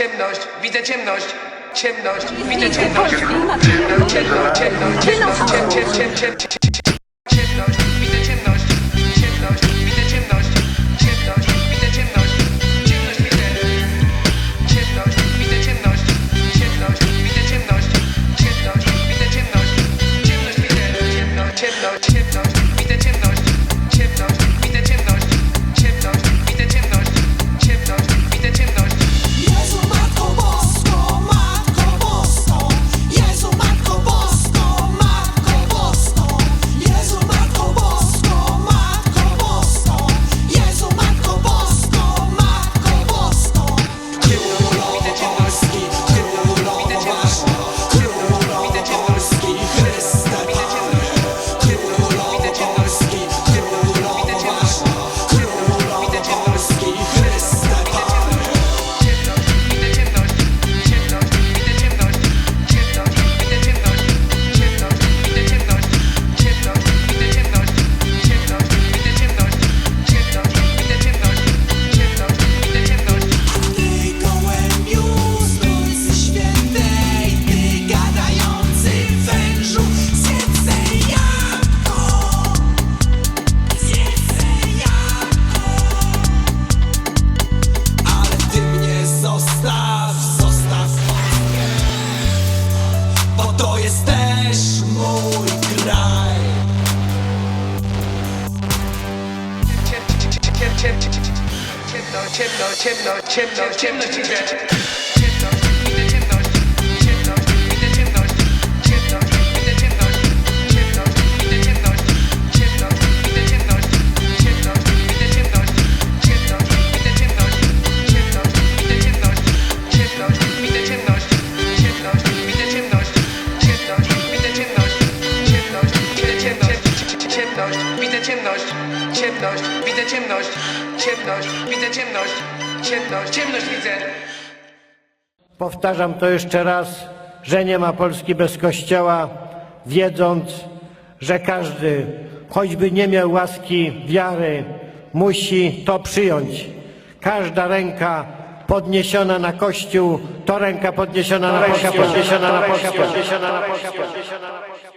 ciemność, widzę ciemność, ciemność, widzę ciemność, ciemność, ciemność, ciemność, ciemność, ciemność, ciem, ciem, ciem, ciem, ciem, ciemność, jest też mój kraj. Ciemność, ciemność, ciemność, ciemność, widzę. Ciemność, ciemność, widzę ciemność, ciemność, widzę ciemność, ciemność, widzę ciemność, ciemność, ciemność widzę. Powtarzam to jeszcze raz, że nie ma Polski bez Kościoła, wiedząc, że każdy, choćby nie miał łaski wiary, musi to przyjąć. Każda ręka podniesiona na Kościół to ręka podniesiona na Polskę, podniesiona na Polskę, podniesiona na Polskę.